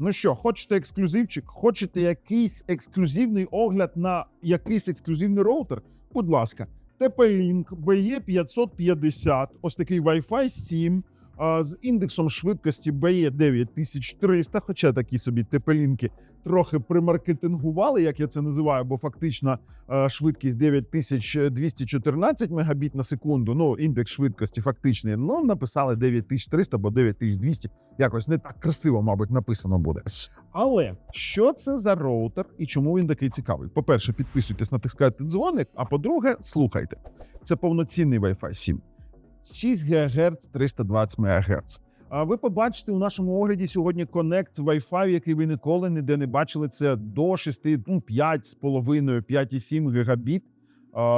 Ну що, хочете ексклюзивчик? Хочете якийсь ексклюзивний огляд на якийсь ексклюзивний роутер? Будь ласка, TP-Link BE550, ось такий Wi-Fi 7 а, з індексом швидкості BE 9300, хоча такі собі TP-Link трохи примаркетингували, як я це називаю, бо фактично е, швидкість 9214 мегабіт на секунду. Ну, індекс швидкості фактичний. Ну, написали 9300 або 9200. Якось не так красиво, мабуть, написано буде. Але що це за роутер і чому він такий цікавий? По-перше, підписуйтесь, натискайте дзвоник. А по-друге, слухайте. Це повноцінний Wi-Fi 7. 6 ГГц, 320 МГц. А ви побачите у нашому огляді сьогодні Connect Wi-Fi, який ви ніколи ніде не бачили. Це до 6, ну 5,5, 5,7 гігабіт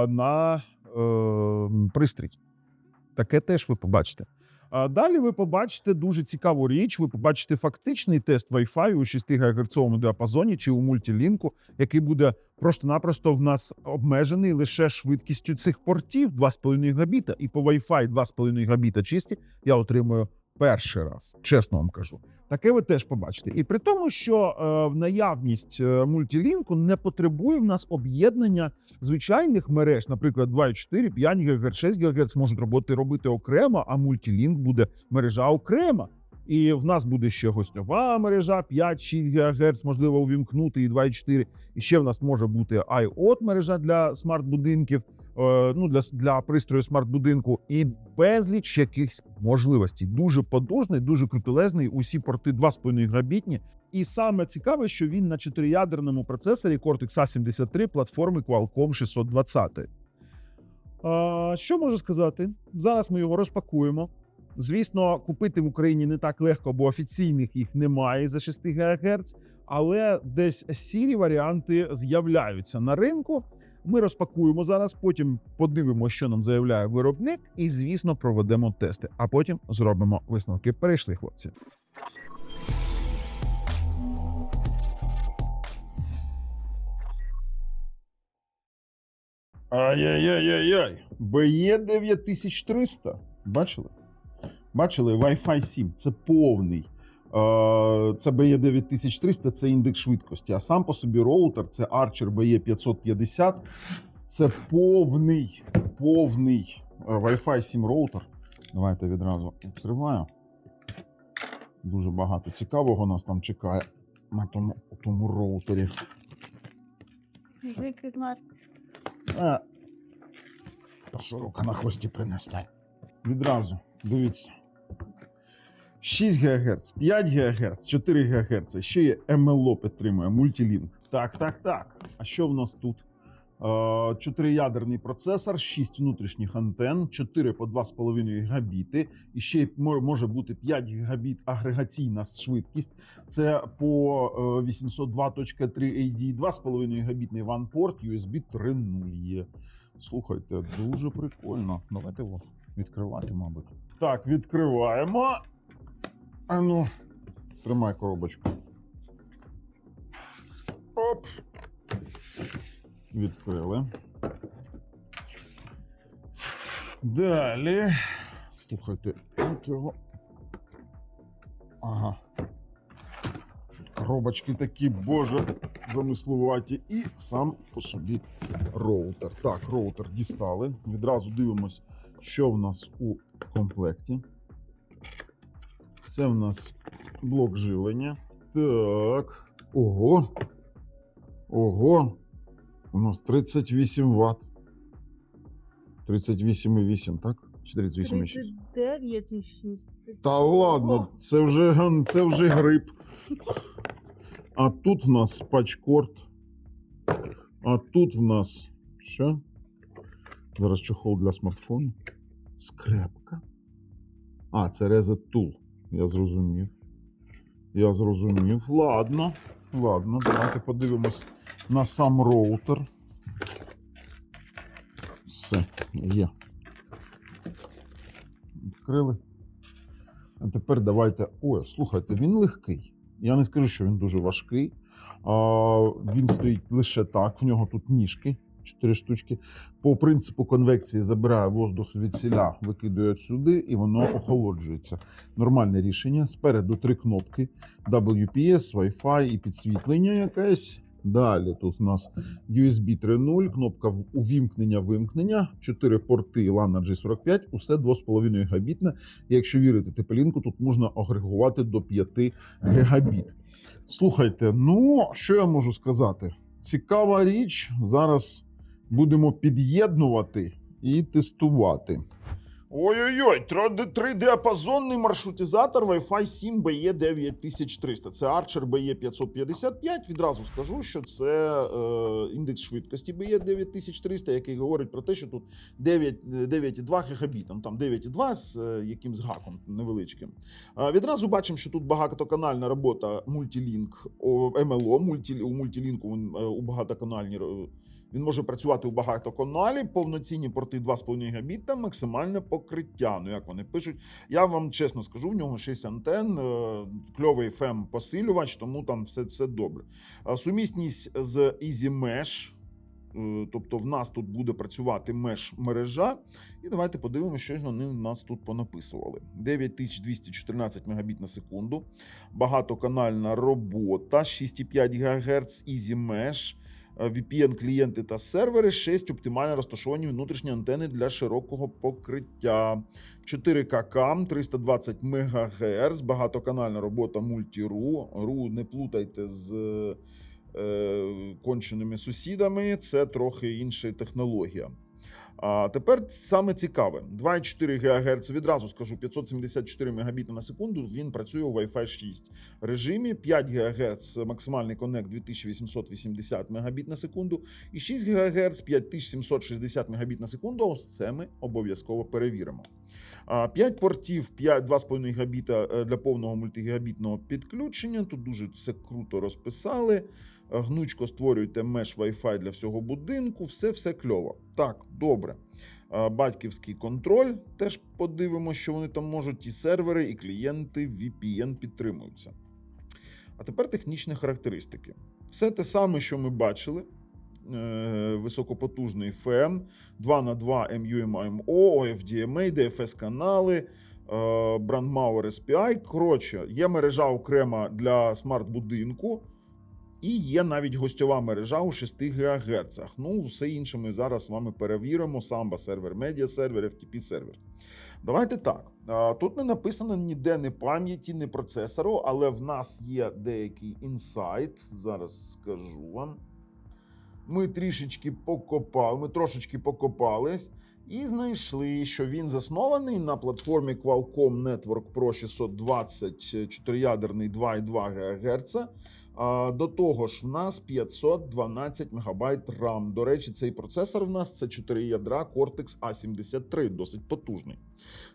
на е, пристрій. Таке теж ви побачите. А далі ви побачите дуже цікаву річ. Ви побачите фактичний тест Wi-Fi у 6 ГГц діапазоні чи у мультілінку, який буде просто-напросто в нас обмежений лише швидкістю цих портів 2,5 габіта. І по Wi-Fi 2,5 габіта чисті я отримую перший раз. Чесно вам кажу. Таке ви теж побачите. І при тому, що е, наявність е, мультилінку не потребує в нас об'єднання звичайних мереж, наприклад, 2,4, 5 ГГц, 6 ГГц можуть роботи робити окремо, а мультилінк буде мережа окрема. І в нас буде ще гостьова мережа 5-6 ГГц, можливо, увімкнути і 2,4. І ще в нас може бути IOT мережа для смарт-будинків, е, ну для, для пристрою смарт-будинку, і безліч якихось можливостей. Дуже подужний, дуже крутелезний. Усі порти 2,5 габітні. І саме цікаве, що він на чотириядерному процесорі Cortex A73 платформи Qualcomm 620. А, що можу сказати? Зараз ми його розпакуємо. Звісно, купити в Україні не так легко, бо офіційних їх немає за 6 ГГц, але десь сірі варіанти з'являються на ринку. Ми розпакуємо зараз, потім подивимося, що нам заявляє виробник, і, звісно, проведемо тести, а потім зробимо висновки. Перейшли, хлопці. Ай-яй-яй-яй-яй. BE 9300. Бачили? Бачили? Wi-Fi 7. Це повний. Е, Це BE 9300, це індекс швидкості. А сам по собі роутер це Archer BE 550. Це повний, повний е, Wi-Fi 7 роутер. Давайте відразу відкриваю. Дуже багато цікавого нас там чекає на тому, тому роутері. Сорока на хвості принесла. Відразу, дивіться. 6 ГГц, 5 ГГц, 4 ГГц. Ще є МЛО підтримує, мультилінк. Так, так, так. А що в нас тут? Е, Чотириядерний процесор, 6 внутрішніх антенн, 4 по 2,5 гігабіти. І ще може бути 5 гігабіт агрегаційна швидкість. Це по е, 802.3 AD, 2,5 гігабітний ванпорт, USB 3.0 є. Слухайте, дуже прикольно. Давайте його відкривати, мабуть. Так, відкриваємо. А ну, тримай коробочку. Оп. Відкрили. Далі. Слухайте, як його. Ага. Коробочки такі, боже, замислуваті. І сам по собі роутер. Так, роутер дістали. Відразу дивимось, що в нас у комплекті. Це в нас блок живлення. Так. Ого. Ого. У нас 38 Вт. 38,8, так? Чи 38,6? 39 і 6. Та ладно, це вже, це вже грип. А тут в нас пачкорд. А тут в нас. Що? Зараз чохол для смартфону. Скрепка. А, це Reset Tool. Я зрозумів. Я зрозумів. Ладно. Ладно, давайте подивимось на сам роутер. Все, є. Відкрили. А тепер давайте. Ой, слухайте, він легкий. Я не скажу, що він дуже важкий. А, він стоїть лише так, в нього тут ніжки 4 штучки. По принципу конвекції забирає воздух звідсіля, викидує сюди, і воно охолоджується. Нормальне рішення. Спереду три кнопки: WPS, Wi-Fi і підсвітлення якесь. Далі тут у нас USB 3.0, кнопка увімкнення-вимкнення, 4 порти LAN G45, усе 2,5 гігабітне. Якщо вірити Тепелінку, тут можна агрегувати до 5 гігабіт. Слухайте, ну що я можу сказати? Цікава річ. Зараз будемо під'єднувати і тестувати. Ой-ой-ой, тридіапазонний маршрутизатор Wi-Fi 7 BE 9300. Це Archer BE 555. Відразу скажу, що це е, індекс швидкості BE 9300, який говорить про те, що тут 9, е, 9,2 гігабіта. Ну, Там 9,2 з е, якимсь гаком невеличким. Е, Відразу бачимо, що тут багатоканальна робота мультилінк о, MLO. Мульті, у мультилінку е, у багатоканальній ро- він може працювати у багатоканалі, повноцінні порти 2,5 гігабіта, максимальне покриття. Ну як вони пишуть. Я вам чесно скажу, в нього 6 антен, е, кльовий FM посилювач, тому там все, все добре. Сумісність з Easy Mesh. е, Тобто в нас тут буде працювати меш мережа. І давайте подивимося, що вони в нас тут понаписували. 9214 Мбіт на секунду, багатоканальна робота, 6,5 ГГц, Easy Mesh, е, VPN-клієнти та сервери, 6 оптимально розташовані внутрішні антени для широкого покриття, 4К кам, 320 МГц, багатоканальна робота мультіру. Ру не плутайте з е, конченими сусідами, це трохи інша технологія. А тепер саме цікаве: 2,4 ГГц, відразу скажу, 574 Мбіти на секунду. Він працює у Wi-Fi 6 режимі. 5 ГГц максимальний коннект 2880 Мбіт на секунду. І 6 ГГц 5760 Мбіт на секунду. Ось це ми обов'язково перевіримо. 5 портів, 5, 2,5 гігабіта е, для повного мультигігабітного підключення. Тут дуже все круто розписали. Гнучко створюєте меш Wi-Fi для всього будинку. Все все кльово. Так, добре. Батьківський контроль. Теж подивимося, що вони там можуть. І сервери, і клієнти VPN підтримуються. А тепер технічні характеристики. Все те саме, що ми бачили. Е, Високопотужний FM, 2 на 2 MUMMO, OFDMA, DFS канали, е, Brandmauer SPI. Коротше, є мережа окрема для смарт-будинку, і є навіть гостьова мережа у 6 ГГц. Ну, все інше ми зараз з вами перевіримо: Samba сервер, медіа сервер, FTP сервер. Давайте так. Тут не написано ніде ні пам'яті, ні процесору, але в нас є деякий інсайт. Зараз скажу вам. Ми трішечки покопали, ми трошечки покопались і знайшли, що він заснований на платформі Qualcomm Network Pro 620 4-ядерний 2,2 ГГц. До того ж, в нас 512 МБ RAM. До речі, цей процесор в нас це 4 ядра Cortex A73, досить потужний.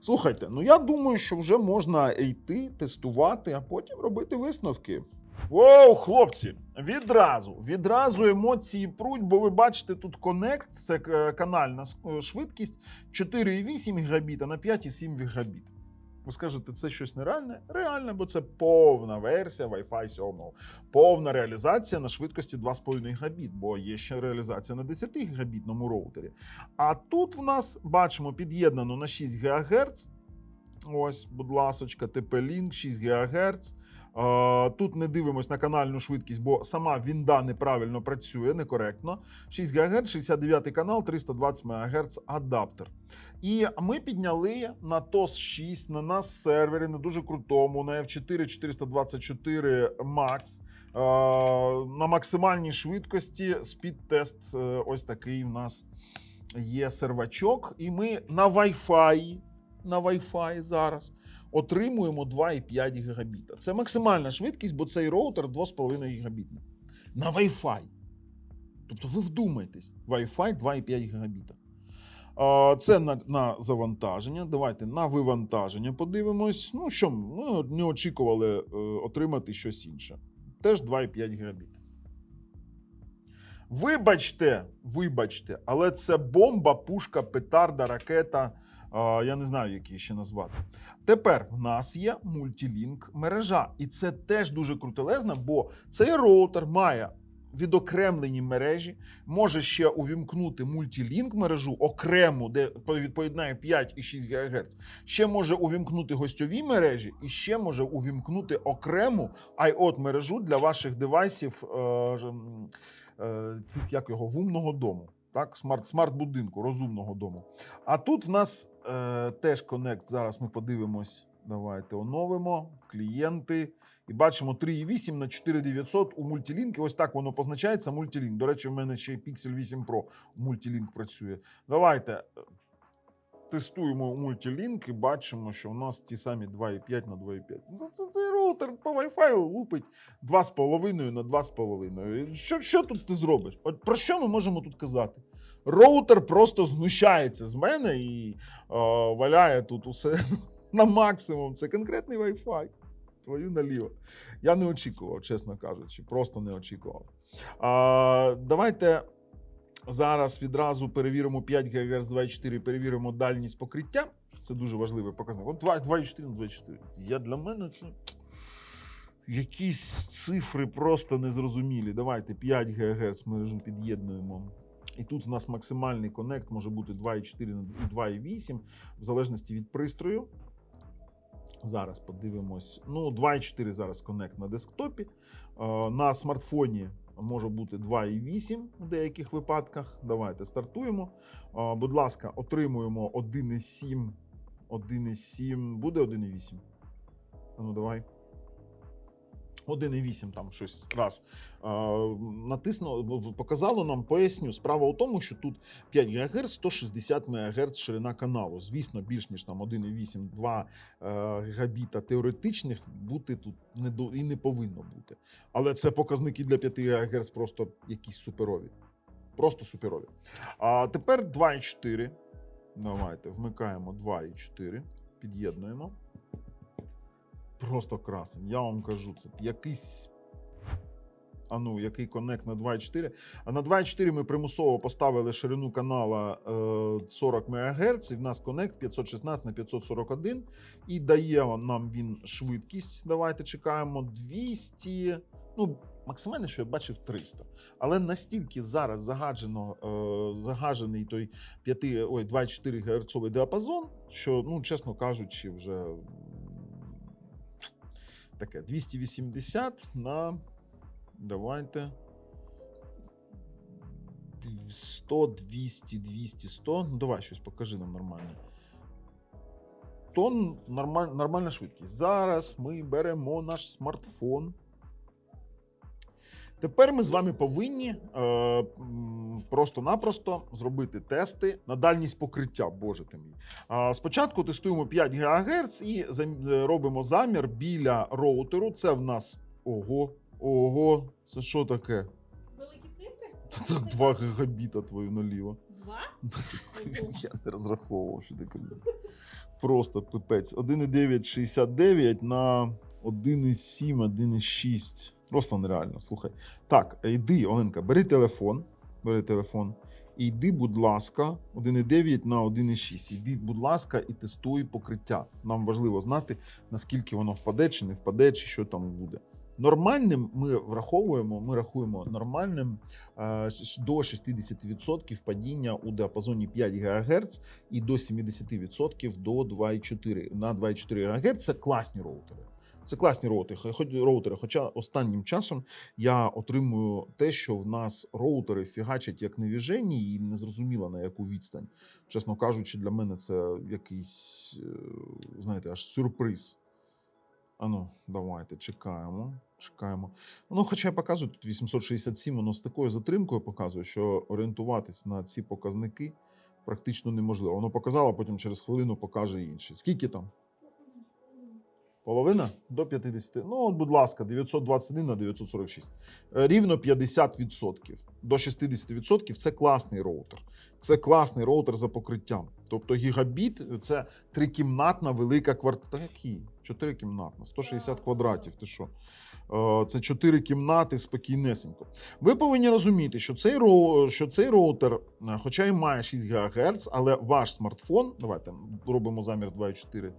Слухайте, ну я думаю, що вже можна йти, тестувати, а потім робити висновки. Воу, хлопці, відразу, відразу емоції пруть, бо ви бачите тут Connect, це е, канальна швидкість 4,8 гігабіта на 5,7 гігабіт. Ви скажете, це щось нереальне? Реальне, бо це повна версія Wi-Fi 7. Повна реалізація на швидкості 2,5 гігабіт, бо є ще реалізація на 10 гігабітному роутері. А тут в нас бачимо під'єднано на 6 ГГц. Ось, будь ласочка, TP-Link 6 ГГц. Тут не дивимось на канальну швидкість, бо сама Вінда неправильно працює, некоректно. 6 ГГц, 69 канал, 320 МГц адаптер. І ми підняли на TOS 6 на нас сервері на дуже крутому, на F4 424 Max. На максимальній швидкості спід-тест е, ось такий у нас є сервачок. І ми на Wi-Fi, на Wi-Fi зараз отримуємо 2,5 гігабіта. Це максимальна швидкість, бо цей роутер 2,5 гігабітний. На Wi-Fi. Тобто ви вдумайтесь, Wi-Fi 2,5 гігабіта. Це на, на завантаження. Давайте на вивантаження подивимось. Ну що, ми не очікували е, отримати щось інше. Теж 2,5 гігабіта. Вибачте, вибачте, але це бомба, пушка, петарда, ракета. Я не знаю, які ще назвати. Тепер в нас є мультилінк мережа, і це теж дуже крутелезно, бо цей роутер має відокремлені мережі, може ще увімкнути мультилінк мережу окрему, де відповідає 5 і 6 ГГц. Ще може увімкнути гостьові мережі, і ще може увімкнути окрему IOT мережу для ваших девайсів е, е, цих як його вумного дому. Так, смарт, смарт-будинку, розумного дому. А тут в нас е, теж конект. Зараз ми подивимось. Давайте оновимо клієнти. І бачимо 3,8 на 4900 у мультилінк. І ось так воно позначається. Мультилінк. До речі, в мене ще й Pixel 8 Pro мультилінк працює. Давайте тестуємо мультилінк і бачимо, що у нас ті самі 2,5 на 2,5. Ну, це, це роутер по Wi-Fi лупить 2,5 на 2,5. Що, що тут ти зробиш? От про що ми можемо тут казати? Роутер просто знущається з мене і е, валяє тут усе на максимум. Це конкретний Wi-Fi. Твою наліво. Я не очікував, чесно кажучи, просто не очікував. А, давайте зараз відразу перевіримо 5 ГГц 2,4, перевіримо дальність покриття. Це дуже важливий показник. От 2 2,4 на 2,4. Я для мене це якісь цифри просто незрозумілі. Давайте 5 ГГц мережу під'єднуємо. І тут у нас максимальний конект може бути 2,4 на 2,8, в залежності від пристрою. Зараз подивимось. Ну, 2,4 зараз конект на десктопі. Е, На смартфоні може бути 2,8 у деяких випадках. Давайте стартуємо. Будь ласка, отримуємо 1,7. 1,7. Буде 1,8? А Ну, давай. 1,8 там щось раз. Натиснуло, показало нам, поясню. Справа у тому, що тут 5 ГГц, 160 МГц ширина каналу. Звісно, більш ніж там 1,8, 2 е, гігабіта теоретичних бути тут не до і не повинно бути. Але це показники для 5 ГГц просто якісь суперові. Просто суперові. А тепер 2,4. Давайте вмикаємо 2,4, під'єднуємо. Просто красень. Я вам кажу, це якийсь. А ну, який конект на 2,4. А на 2,4 ми примусово поставили ширину канала е, 40 МГц, і в нас конект 516 на 541. І дає нам він швидкість. Давайте чекаємо 200. Ну, максимально, що я бачив 300. Але настільки зараз загаджено, е, загажений той 5, ой, 2,4 ГГц діапазон, що, ну, чесно кажучи, вже таке 280 на. Давайте. 100, 200, 200, 100. Ну, давай щось покажи нам нормально. То нормаль, нормальна швидкість. Зараз ми беремо наш смартфон. Тепер ми з вами повинні е, просто-напросто зробити тести на дальність покриття. Боже ти мій. А, спочатку тестуємо 5 ГГц і зам- е, робимо замір біля роутеру. Це в нас ого, ого, це що таке? Великі цифри? Та так 2 гігабіта твою наліво. Два? Я не розраховував, що таке. Просто пипець. 1,969 на 1,7, 1,6. Просто нереально. Слухай. Так, йди, Оленка, бери телефон. Бери телефон. І йди, будь ласка, 1,9 на 1,6. Йди, будь ласка, і тестуй покриття. Нам важливо знати, наскільки воно впаде, чи не впаде, чи що там буде. Нормальним ми враховуємо, ми рахуємо нормальним е, до 60% падіння у діапазоні 5 ГГц і до 70% до 2,4 на 2,4 ГГц. Це класні роутери. Це класні роутери, роутери. Хоча останнім часом я отримую те, що в нас роутери фігачать як невіжені, і не зрозуміло на яку відстань. Чесно кажучи, для мене це якийсь, е, знаєте, аж сюрприз. Ану, давайте чекаємо. Чекаємо. Ну, хоча я показую тут 867, воно з такою затримкою показує, що орієнтуватись на ці показники практично неможливо. Воно показало, потім через хвилину покаже інші. Скільки там? Половина до 50. Ну, от, будь ласка, 921 на 946. Е, Рівно 50%. До 60% це класний роутер. Це класний роутер за покриттям. Тобто гігабіт це трикімнатна велика квартира. Які? Чотирикімнатна, 160 квадратів. Ти що? Е, Це чотири кімнати спокійнесенько. Ви повинні розуміти, що цей, роу, що цей роутер, е, хоча й має 6 ГГц, але ваш смартфон, давайте робимо замір 2,4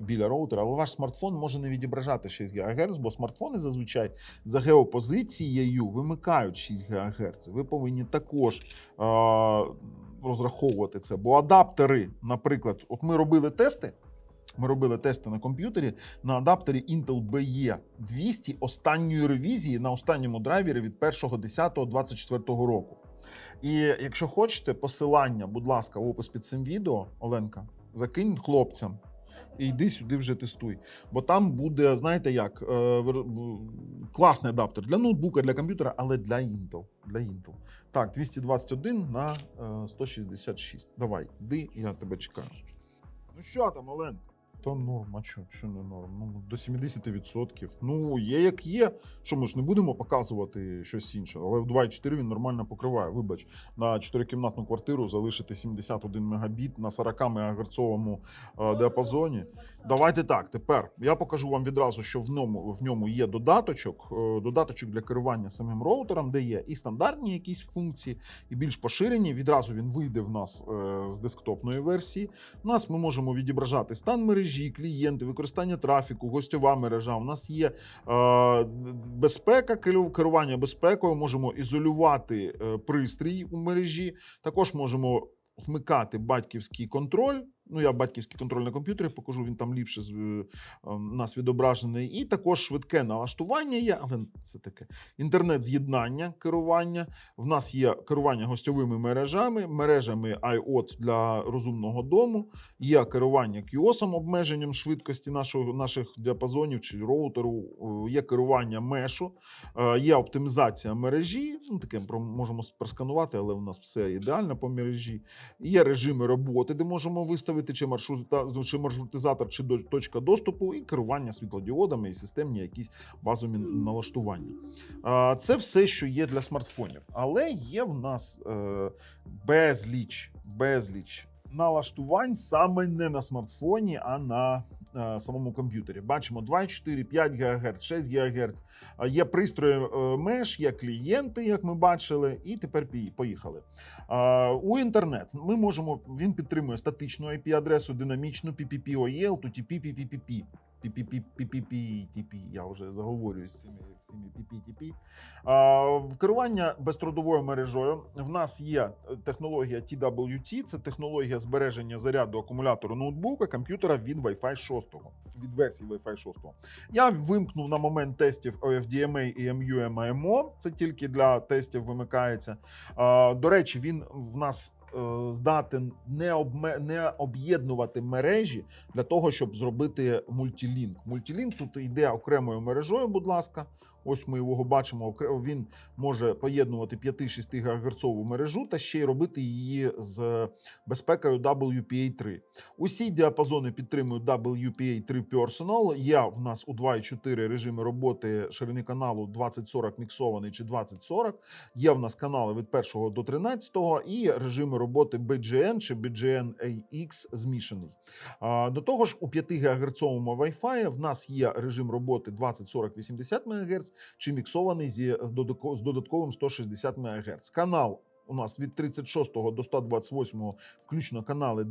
біля роутера, але ваш смартфон може не відображати 6 ГГц, бо смартфони зазвичай за геопозицією вимикають 6 ГГц. Ви повинні також е, розраховувати це. Бо адаптери, наприклад, от ми робили тести. Ми робили тести на комп'ютері на адаптері Intel BE 200 останньої ревізії на останньому драйвері від 1.10.24 року. І якщо хочете, посилання, будь ласка, в опис під цим відео, Оленка, закинь хлопцям. І йди сюди вже тестуй. Бо там буде, знаєте як, е, класний адаптер для ноутбука, для комп'ютера, але для Intel. Для Intel. Так, 221 на е, 166. Давай, йди, я тебе чекаю. Ну що там, Оленка? Та норм, а що, що не норм? Ну, до 70%. Ну, є як є. Що ми ж не будемо показувати щось інше, але в 2.4 він нормально покриває. Вибач, на 4-кімнатну квартиру залишити 71 мегабіт на 40 мегагерцовому е, діапазоні. Давайте так. Тепер я покажу вам відразу, що в ньому в ньому є додаточок, е, додаточок для керування самим роутером, де є і стандартні якісь функції, і більш поширені. Відразу він вийде в нас е, з десктопної версії. У нас ми можемо відображати стан мережі, клієнти, використання трафіку, гостьова мережа. У нас є е, безпека, керу- керування безпекою. Можемо ізолювати пристрій у мережі. Також можемо вмикати батьківський контроль. Ну, я батьківський контроль на комп'ютері покажу, він там ліпше з, е, у нас відображений. І також швидке налаштування є, але це таке. Інтернет-з'єднання керування. В нас є керування гостьовими мережами, мережами IOT для розумного дому, є керування QoS, обмеженням швидкості нашого, наших діапазонів чи роутеру, е, є керування мешу, е, є оптимізація мережі. Ну, таке можемо просканувати, але у нас все ідеально по мережі. Є режими роботи, де можемо виставити чи, маршрута, чи маршрутизатор, чи до- точка доступу, і керування світлодіодами, і системні якісь базові налаштування. А, Це все, що є для смартфонів. Але є в нас е, безліч, безліч налаштувань саме не на смартфоні, а на самому комп'ютері. Бачимо 2,4, 5 ГГц, 6 ГГц. Є пристрої е, меж, є клієнти, як ми бачили, і тепер поїхали. У інтернет ми можемо. Він підтримує статичну IP-адресу, динамічну PPP-OEL, TTP, PPP. PPP, я вже заговорююсь з цими всіми PPTP. Керування безтрудовою мережею в нас є е, технологія TWT, це технологія збереження заряду акумулятору ноутбука, комп'ютера від Wi-Fi 6, від версії Wi-Fi 6. Я вимкнув на момент тестів OFDMA і MU-MIMO, це тільки для тестів вимикається. До речі, він в нас е, здатен не, обме... не об'єднувати мережі для того, щоб зробити мультілінк. Мультілінк тут йде окремою мережою, будь ласка. Ось ми його бачимо. Він може поєднувати 5-6 ГГц мережу та ще й робити її з безпекою WPA3. Усі діапазони підтримують WPA3 Personal. Є в нас у 2.4 режими роботи ширини каналу 2040 міксований чи 2040. Є в нас канали від 1 до 13 і режими роботи BGN чи BGN AX змішаний. До того ж, у 5 ГГц Wi-Fi в нас є режим роботи 20, 40, 80 МГц чи міксований зі, з, додатко- з додатковим 160 МГц. Канал у нас від 36 до 128 включно канали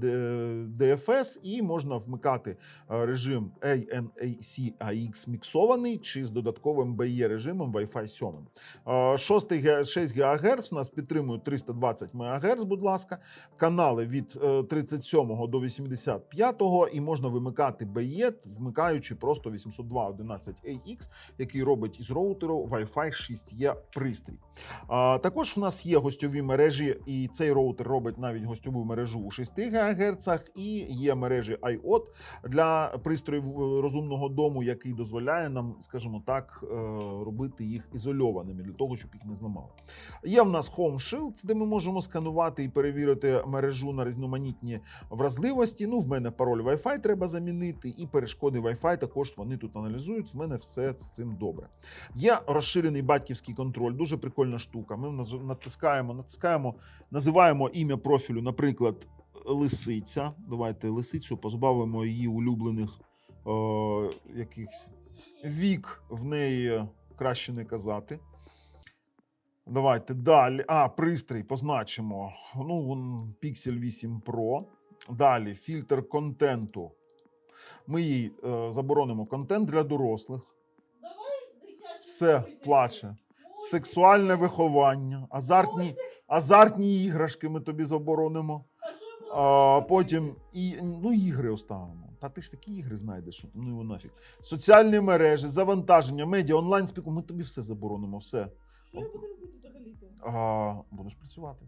DFS, і можна вмикати е, режим ANAC-AX міксований чи з додатковим BE режимом Wi-Fi 7. Е, 6, 6 ГГц у нас підтримують 320 МГц, будь ласка. Канали від е, 37 до 85 і можна вимикати BE, вмикаючи просто 802.11ax, який робить із роутеру Wi-Fi 6E пристрій. Також в нас є гостьові мережі, і цей роутер робить навіть гостьову мережу у 6 ГГц, і є мережі IOT для пристроїв е, розумного дому, який дозволяє нам, скажімо так, е, робити їх ізольованими для того, щоб їх не зламали. Є в нас Home Shield, де ми можемо сканувати і перевірити мережу на різноманітні вразливості. Ну, в мене пароль Wi-Fi треба замінити, і перешкоди Wi-Fi також вони тут аналізують. В мене все з цим добре. Є розширений батьківський контроль, дуже прикольна штука. Ми натискаємо, натискаємо, називаємо ім'я профілю, наприклад, лисиця. Давайте лисицю позбавимо її улюблених е, якихось вік в неї краще не казати. Давайте далі. А, пристрій позначимо. Ну, вон Pixel 8 Pro. Далі фільтр контенту. Ми їй е, заборонимо контент для дорослих. Все плаче. Сексуальне виховання, азартні, азартні іграшки ми тобі заборонимо. А, потім і, ну, ігри оставимо. Та ти ж такі ігри знайдеш, ну його нафіг. Соціальні мережі, завантаження, медіа, онлайн спілку. Ми тобі все заборонимо. Все. Що я буду робити взагалі-то? А, будеш працювати.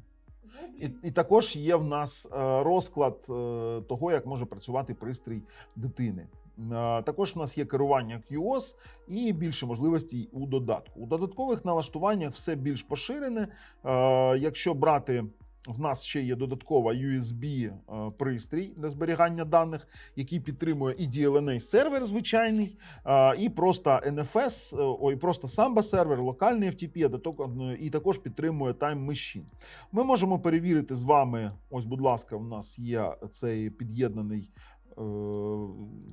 І, і також є в нас е, розклад е, того, як може працювати пристрій дитини. Е, Також в нас є керування QoS і більше можливостей у додатку. У додаткових налаштуваннях все більш поширене. Е, Якщо брати, в нас ще є додаткова USB е, для зберігання даних, який підтримує і DLNA сервер звичайний, і просто NFS, ой, просто Samba сервер, локальний FTP, і також підтримує Time Machine. Ми можемо перевірити з вами. Ось, будь ласка, в нас є цей під'єднаний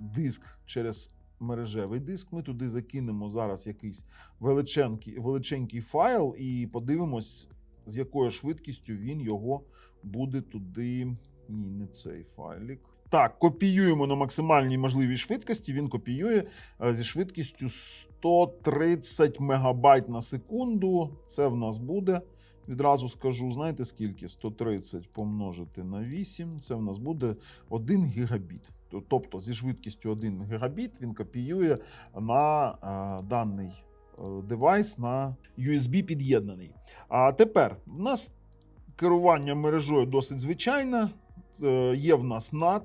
диск через мережевий диск. Ми туди закинемо зараз якийсь величенький, величенький файл і подивимось, з якою швидкістю він його буде туди. Ні, не цей файлік. Так, копіюємо на максимальній можливій швидкості. Він копіює е, зі швидкістю 130 мегабайт на секунду. Це в нас буде. Відразу скажу, знаєте скільки? 130 помножити на 8, це в нас буде 1 гігабіт. Тобто зі швидкістю 1 гігабіт він копіює на е, даний е, девайс на USB під'єднаний. А тепер в нас керування мережою досить звичайне. Е, Є в нас NAT.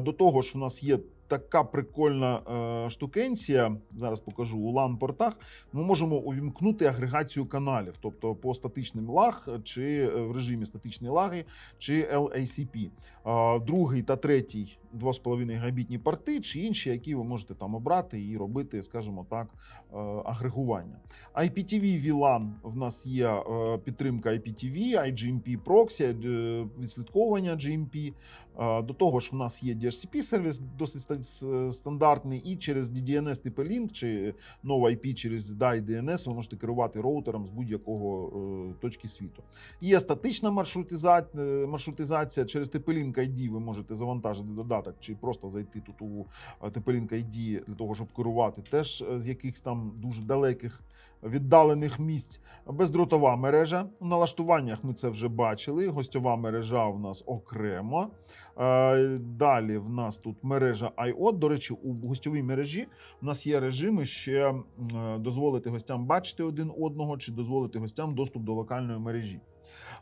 До того ж, в нас є така прикольна е, штукенція. Зараз покажу у LAN-портах. Ми можемо увімкнути агрегацію каналів, тобто по статичним лаг, чи е, в режимі статичні лаги, чи LACP. А, Другий та третій 2,5 гігабітні порти, чи інші, які ви можете там обрати і робити, скажімо так, е, агрегування. IPTV VLAN в нас є е, підтримка IPTV, IGMP Proxy, е, відслідковування GMP. Е, До того ж, в нас є DHCP сервіс досить ста- стандартний, і через DDNS типу Link чи нова IP через DAI DNS ви можете керувати роутером з будь-якого е, точки світу. Є статична маршрутизація, маршрутизація через TP-Link ID ви можете завантажити додаток чи просто зайти тут у е, TP-Link ID для того, щоб керувати теж е, з якихось там дуже далеких віддалених місць. Бездротова мережа. У налаштуваннях ми це вже бачили. Гостьова мережа в нас окремо. Е, Далі в нас тут мережа IOT. До речі, у гостьовій мережі в нас є режими ще е, дозволити гостям бачити один одного чи дозволити гостям доступ до локальної мережі.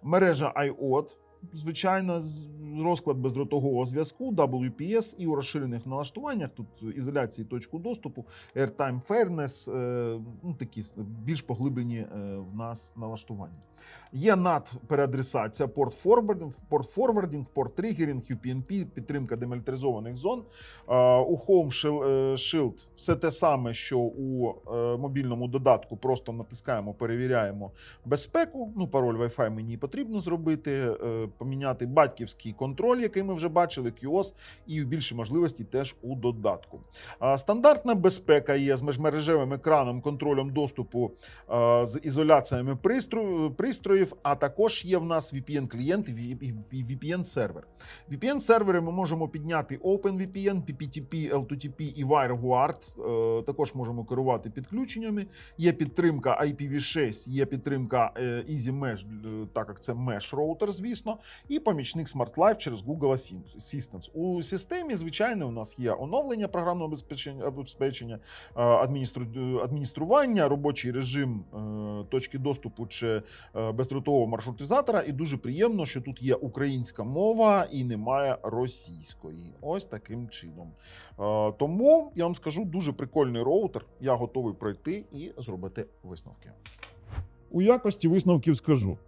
Мережа IOT. Звичайно, розклад бездротового зв'язку, WPS і у розширених налаштуваннях. Тут ізоляції точку доступу, Airtime Fairness, е, ну, такі більш поглиблені е, в нас налаштування. Є NAT переадресація, порт форвардинг, порт форвардинг, порт тригерінг, UPnP, підтримка демілітаризованих зон. Е, У Home Shield, все те саме, що у мобільному додатку. Просто натискаємо, перевіряємо безпеку. Ну, пароль Wi-Fi мені потрібно зробити, поміняти батьківський контроль, який ми вже бачили, QoS, і більше можливостей теж у додатку. Стандартна безпека є з межмережевим екраном, контролем доступу з ізоляціями пристроїв, а також є в нас VPN-клієнт і VPN-сервер. VPN-сервери ми можемо підняти OpenVPN, PPTP, L2TP і WireGuard. Е, Також можемо керувати підключеннями. Є підтримка IPv6, є підтримка е, Easy Mesh, е, так як це Mesh роутер, звісно, і помічник Smart Life через Google Assistant. У системі, звичайно, у нас є оновлення програмного забезпечення, е, адміністру- адміністрування, робочий режим е, точки доступу чи е, бездротового маршрутизатора. І дуже приємно, що тут є українська мова і немає російської. Ось таким чином. Тому я вам скажу дуже прикольний роутер. Я готовий пройти і зробити висновки. У якості висновків скажу.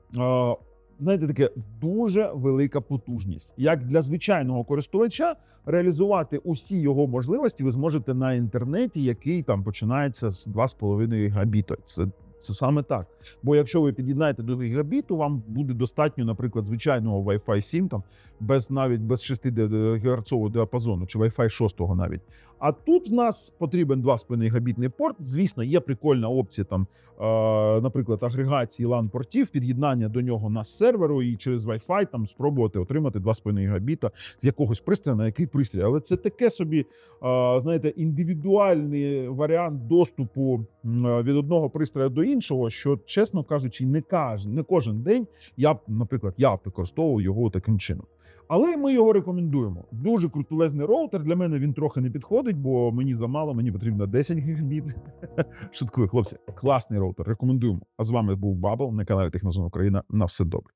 Знаєте, таке дуже велика потужність. Як для звичайного користувача реалізувати усі його можливості ви зможете на інтернеті, який там починається з 2,5 гігабіта. Це, це саме так. Бо якщо ви під'єднаєте до гігабіту, вам буде достатньо, наприклад, звичайного Wi-Fi 7, там без навіть без 6 ГГц діапазону чи Wi-Fi 6 навіть. А тут в нас потрібен 2,5 гігабітний порт. Звісно, є прикольна опція там, е, наприклад, агрегації LAN портів, під'єднання до нього на серверу і через Wi-Fi там спробувати отримати 2,5 гігабіта з якогось пристрою на який пристрій. Але це таке собі, е, знаєте, індивідуальний варіант доступу від одного пристрою до іншого, що, чесно кажучи, не кожен, не кожен день я наприклад, я використовував його таким чином. Але ми його рекомендуємо. Дуже крутелезний роутер. Для мене він трохи не підходить, бо мені замало, мені потрібно 10 гігабіт. Шуткую, хлопці. Класний роутер. Рекомендуємо. А з вами був Бабл на каналі Технозон Україна. На все добре.